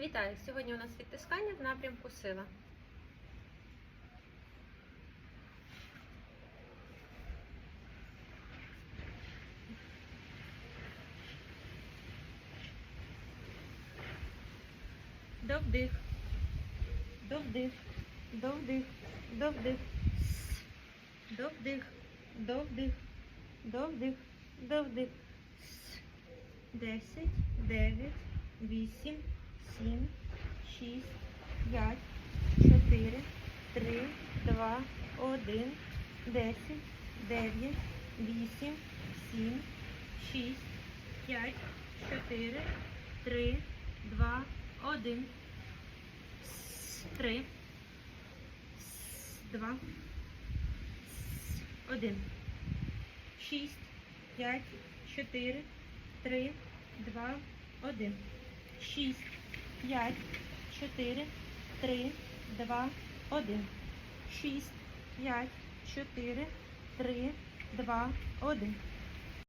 Вітаю! Сьогодні у нас відтискання в напрямку сила. Довдих, довдих, довдих, довдих, довдих, довдих, довдих, довдих. Десять, дев'ять, вісім, сім, шість, п'ять, чотири, три, два, один, десять, дев'ять, вісім, сім, шість, п'ять, чотири, три, два, один, С- три, С- два, С- один, шість, п'ять, чотири, три, два, один, шість, п'ять, чотири, три, два, один, шість, п'ять, чотири, три, два, один,